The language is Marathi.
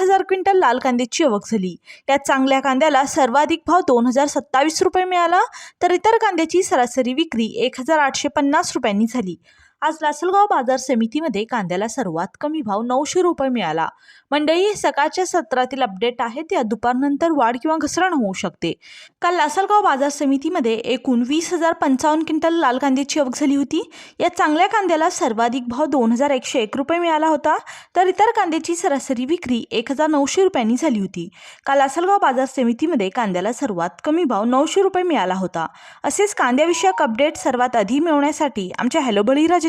हजार क्विंटल लाल कांद्याची आवक झाली. यात चांगल्या कांद्याला सर्वाधिक भाव दोन हजार सत्तावीस रुपये मिळाला तर इतर कांद्याची सरासरी विक्री एक हजार आठशे पन्नास रुपयांनी झाली. आज लासलगाव बाजार समितीमध्ये कांद्याला सर्वात कमी भाव नऊशे रुपये मिळाला. मंडई हे सकाळच्या सत्रातील अपडेट आहे त्या दुपारनंतर वाढ किंवा घसरण होऊ शकते. काल लासलगाव बाजार समितीमध्ये एकूण वीस हजार पंचावन्न क्विंटल लाल कांद्याची आवक झाली होती. या चांगल्या कांद्याला सर्वाधिक भाव दोन हजार एकशे एक रुपये मिळाला होता तर इतर कांद्याची सरासरी विक्री एक हजार नऊशे रुपयांनी झाली होती. काल लासलगाव बाजार समितीमध्ये कांद्याला सर्वात कमी भाव नऊशे रुपये मिळाला होता. असेच कांद्याविषयक अपडेट सर्वात आधी मिळवण्यासाठी आमच्या हॅलो बळीराजा